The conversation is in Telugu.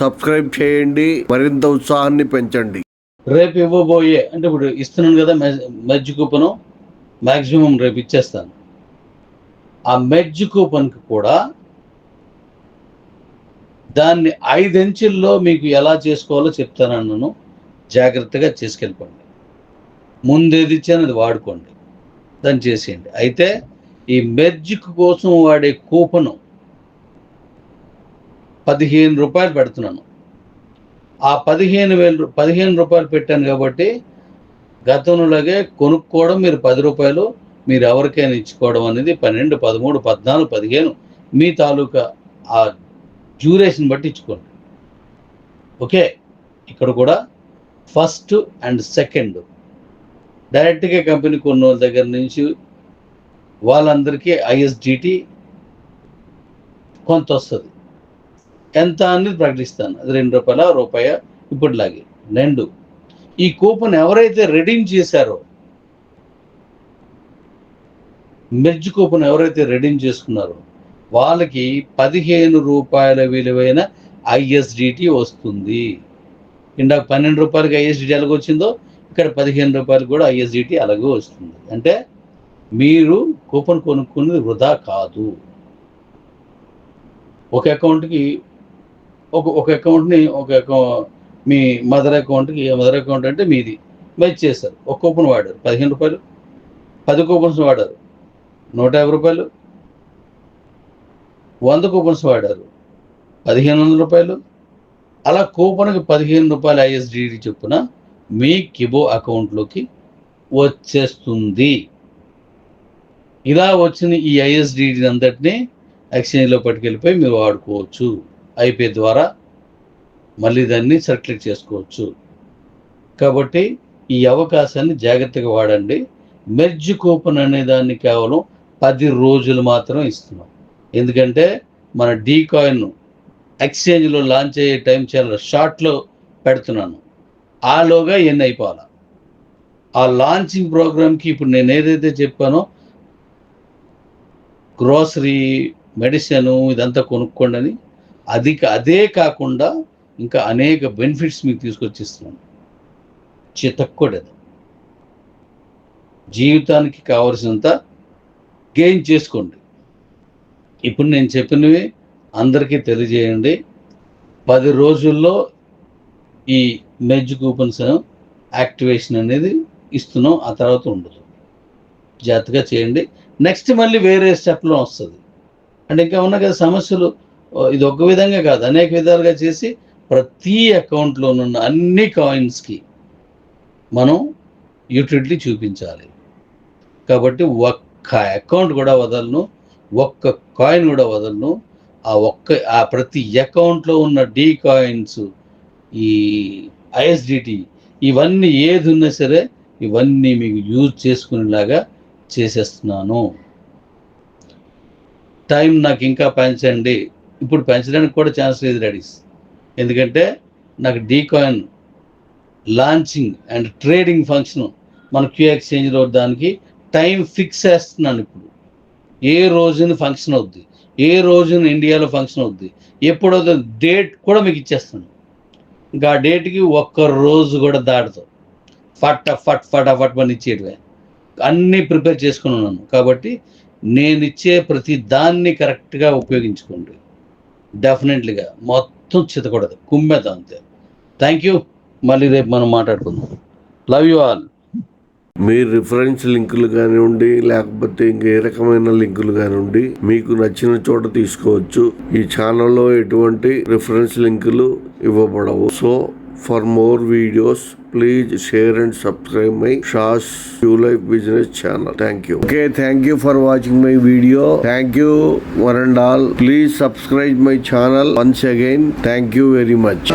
సబ్స్క్రైబ్ చేయండి మరింత ఉత్సాహాన్ని పెంచండి రేపు ఇవ్వబోయే అంటే ఇప్పుడు ఇస్తున్నాను కదా మెజ్ కూపను మ్యాక్సిమం రేపు ఇచ్చేస్తాను ఆ మెజ్ కూపన్కి కూడా దాన్ని ఐదెంచుల్లో మీకు ఎలా చేసుకోవాలో చెప్తానన్నాను జాగ్రత్తగా చేసుకెళ్ళిపోండి ముందేది ఇచ్చాను అది వాడుకోండి దాన్ని చేసేయండి అయితే ఈ మెర్జ్ కోసం వాడే కూపను పదిహేను రూపాయలు పెడుతున్నాను ఆ పదిహేను వేలు పదిహేను రూపాయలు పెట్టాను కాబట్టి గతంలోగే కొనుక్కోవడం మీరు పది రూపాయలు మీరు ఎవరికైనా ఇచ్చుకోవడం అనేది పన్నెండు పదమూడు పద్నాలుగు పదిహేను మీ తాలూకా ఆ డ్యూరేషన్ బట్టి ఇచ్చుకోండి ఓకే ఇక్కడ కూడా ఫస్ట్ అండ్ సెకండ్ డైరెక్ట్గా కంపెనీ కొన్న వాళ్ళ దగ్గర నుంచి వాళ్ళందరికీ ఐఎస్డిటీ కొంత వస్తుంది ఎంత అనేది ప్రకటిస్తాను అది రెండు రూపాయల రూపాయ ఇప్పటిలాగే రెండు ఈ కూపన్ ఎవరైతే రెడీమ్ చేశారో మెర్జ్ కూపన్ ఎవరైతే రెడీమ్ చేసుకున్నారో వాళ్ళకి పదిహేను రూపాయల విలువైన ఐఎస్డిటి వస్తుంది ఇందాక పన్నెండు రూపాయలకి ఐఎస్డిటి ఎలాగో వచ్చిందో ఇక్కడ పదిహేను రూపాయలు కూడా ఐఎస్డిటి అలాగే వస్తుంది అంటే మీరు కూపన్ కొనుక్కునేది వృధా కాదు ఒక అకౌంట్కి ఒక ఒక అకౌంట్ని ఒక మీ మదర్ అకౌంట్కి మదర్ అకౌంట్ అంటే మీది మెచ్ చేశారు ఒక కూపన్ వాడారు పదిహేను రూపాయలు పది కూపన్స్ వాడారు నూట యాభై రూపాయలు వంద కూపన్స్ వాడారు పదిహేను వందల రూపాయలు అలా కూపన్కి పదిహేను రూపాయలు ఐఎస్డిడి చొప్పున మీ కిబో అకౌంట్లోకి వచ్చేస్తుంది ఇలా వచ్చిన ఈ ఐఎస్డిడిని అంతటినీ ఎక్స్చేంజ్లో పట్టుకెళ్ళిపోయి మీరు వాడుకోవచ్చు ఐపీ ద్వారా మళ్ళీ దాన్ని సర్క్లిక్ చేసుకోవచ్చు కాబట్టి ఈ అవకాశాన్ని జాగ్రత్తగా వాడండి మెర్జ్ కూపన్ అనే దాన్ని కేవలం పది రోజులు మాత్రం ఇస్తున్నాం ఎందుకంటే మన డీ కాయిన్ ఎక్స్చేంజ్లో లాంచ్ అయ్యే టైం చాలా షార్ట్లో పెడుతున్నాను ఆలోగా ఎన్ని అయిపోవాలా ఆ లాంచింగ్ ప్రోగ్రామ్కి ఇప్పుడు నేను ఏదైతే చెప్పానో గ్రోసరీ మెడిసిన్ ఇదంతా కొనుక్కోండి అని అది అదే కాకుండా ఇంకా అనేక బెనిఫిట్స్ మీకు తీసుకొచ్చిస్తున్నాను చితక్కూడదు జీవితానికి కావలసినంత గెయిన్ చేసుకోండి ఇప్పుడు నేను చెప్పినవి అందరికీ తెలియజేయండి పది రోజుల్లో ఈ మెజ్ కూపన్స్ యాక్టివేషన్ అనేది ఇస్తున్నాం ఆ తర్వాత ఉండదు జాగ్రత్తగా చేయండి నెక్స్ట్ మళ్ళీ వేరే స్టెప్లో వస్తుంది అంటే ఇంకా ఉన్న కదా సమస్యలు ఇది ఒక విధంగా కాదు అనేక విధాలుగా చేసి ప్రతి అకౌంట్లోనున్న అన్ని కాయిన్స్కి మనం యూటిలిటీ చూపించాలి కాబట్టి ఒక్క అకౌంట్ కూడా వదలను ఒక్క కాయిన్ కూడా వదలను ఆ ఒక్క ఆ ప్రతి అకౌంట్లో ఉన్న డీ కాయిన్స్ ఈ ఐఎస్డిటి ఇవన్నీ ఏది ఉన్నా సరే ఇవన్నీ మీకు యూజ్ చేసుకునేలాగా చేసేస్తున్నాను టైం నాకు ఇంకా పెంచండి ఇప్పుడు పెంచడానికి కూడా ఛాన్స్ లేదు రెడీస్ ఎందుకంటే నాకు D coin launching and trading function మన క్యూ ఎక్స్చేంజ్ రోడ్ దానికి టైం ఫిక్స్ చేస్తున్నాను ఇప్పుడు ఏ రోజున ఫంక్షన్ అవుద్ది ఏ రోజున ఇండియాలో ఫంక్షన్ అవుద్ది ఎప్పుడో డేట్ కూడా మీకు ఇచ్చేస్తాను ఇంకా ఆ డేట్కి ఒక్క రోజు కూడా దాటుతాం ఫట్ ఫట్ ఫట్ ఫట్ పని ఇచ్చేటివే అన్నీ ప్రిపేర్ చేసుకుని ఉన్నాను కాబట్టి నేను ఇచ్చే ప్రతి దాన్ని కరెక్ట్గా ఉపయోగించుకోండి డెఫినెట్లీగా మొత్తం చితకూడదు కుమ్మేద్దాం అంతే థ్యాంక్ యూ మళ్ళీ రేపు మనం మాట్లాడుకుందాం లవ్ యూ ఆల్ మీ రిఫరెన్స్ లింకులు కానివ్వండి లేకపోతే ఇంకే రకమైన లింకులు కానివ్వండి మీకు నచ్చిన చోట తీసుకోవచ్చు ఈ ఛానల్లో ఎటువంటి రిఫరెన్స్ లింకులు ఇవ్వబడవు so for more videos Please share and subscribe my Shah's Q Life Business channel. Thank you. Okay, thank you for watching my video. Thank you one and all. Please subscribe my channel once again. Thank you very much.